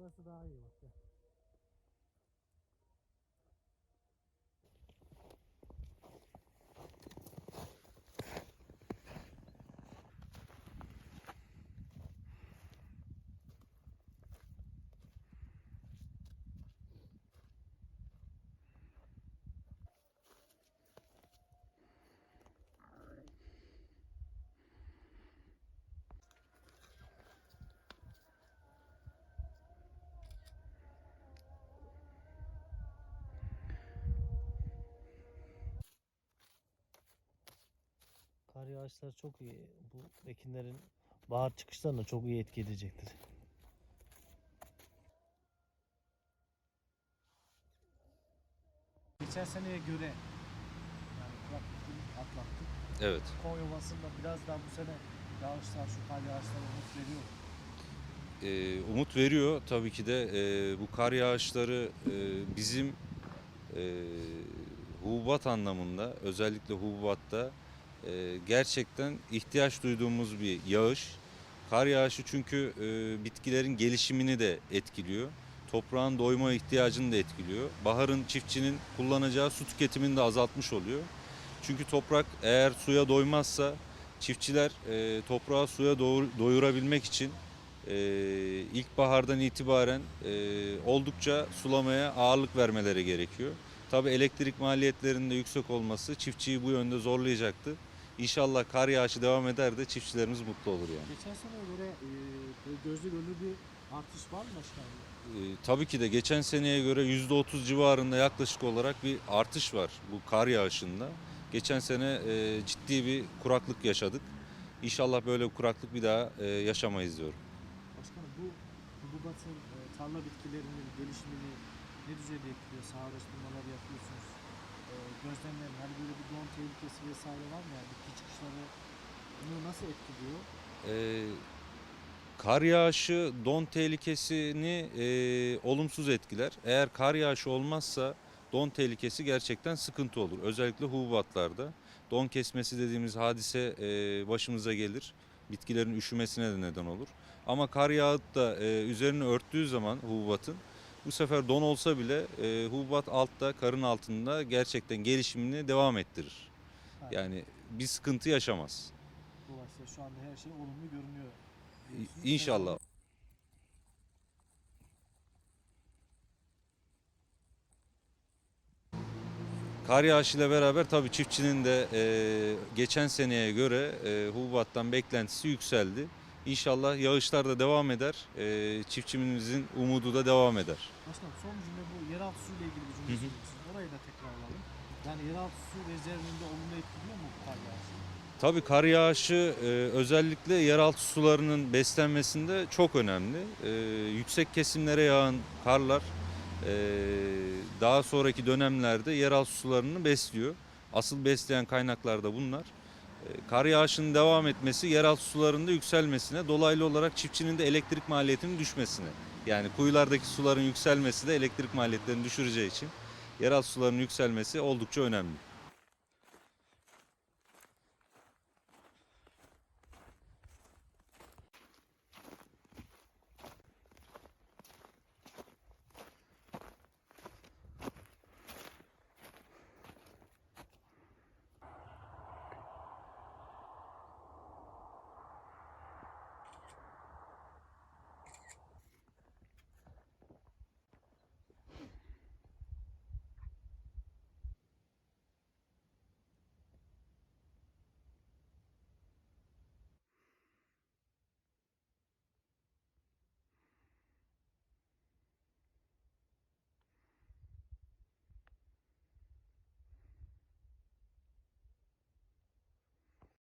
Burası daha Kar yağışları çok iyi. Bu ekinlerin bahar çıkışlarına çok iyi etki edecektir. Geçen seneye göre yani kuraklık atlattık. Evet. Konya Ovası'nda biraz daha bu sene yağışlar, şu kar yağışları umut veriyor. Ee, umut veriyor tabii ki de Ee, bu kar yağışları e, bizim e, hububat anlamında özellikle hububatta e, gerçekten ihtiyaç duyduğumuz bir yağış. Kar yağışı çünkü e, bitkilerin gelişimini de etkiliyor. Toprağın doyma ihtiyacını da etkiliyor. Baharın çiftçinin kullanacağı su tüketimini de azaltmış oluyor. Çünkü toprak eğer suya doymazsa çiftçiler e, toprağı suya doyurabilmek için e, ilkbahardan itibaren e, oldukça sulamaya ağırlık vermeleri gerekiyor. Tabi elektrik maliyetlerinin de yüksek olması çiftçiyi bu yönde zorlayacaktı. İnşallah kar yağışı devam eder de çiftçilerimiz mutlu olur yani. Geçen seneye göre e, gözle görülür bir artış var mı başkanım? Ee, tabii ki de geçen seneye göre %30 civarında yaklaşık olarak bir artış var bu kar yağışında. Geçen sene e, ciddi bir kuraklık yaşadık. İnşallah böyle bir kuraklık bir daha e, yaşamayız diyorum. Başkanım bu hububatın e, tarla bitkilerinin gelişimini ne düzeyde etkiliyor? Saha araştırmalar yapıyorsunuz. Gözlemlerin hani böyle bir don tehlikesi vesaire var mı? Yani bitki çıkışları bunu nasıl etkiliyor? Ee, kar yağışı don tehlikesini e, olumsuz etkiler. Eğer kar yağışı olmazsa don tehlikesi gerçekten sıkıntı olur. Özellikle hububatlarda. Don kesmesi dediğimiz hadise e, başımıza gelir. Bitkilerin üşümesine de neden olur. Ama kar yağıp da e, üzerini örttüğü zaman hububatın bu sefer don olsa bile e, hububat altta, karın altında gerçekten gelişimini devam ettirir. Ha, Yani bir sıkıntı yaşamaz. Dolayısıyla şu anda her şey olumlu görünüyor. diyorsunuz. İnşallah. Kar yağışıyla beraber tabii çiftçinin de e, geçen seneye göre e, hububattan beklentisi yükseldi. İnşallah yağışlar da devam eder. E, çiftçimizin umudu da devam eder. Başkanım son cümle bu yeraltı su ile ilgili bir cümle söyleyeceksiniz. Orayı da tekrarlayalım. Yani yeraltı su rezervinde olumlu etkiliyor mu bu kar yağışı? Tabii kar yağışı e, özellikle yeraltı sularının beslenmesinde çok önemli. E, yüksek kesimlere yağan karlar e, daha sonraki dönemlerde yeraltı sularını besliyor. Asıl besleyen kaynaklar da bunlar. E, kar yağışının devam etmesi yeraltı sularında yükselmesine, dolaylı olarak çiftçinin de elektrik maliyetinin düşmesine. Yani kuyulardaki suların yükselmesi de elektrik maliyetlerini düşüreceği için yeraltı sularının yükselmesi oldukça önemli.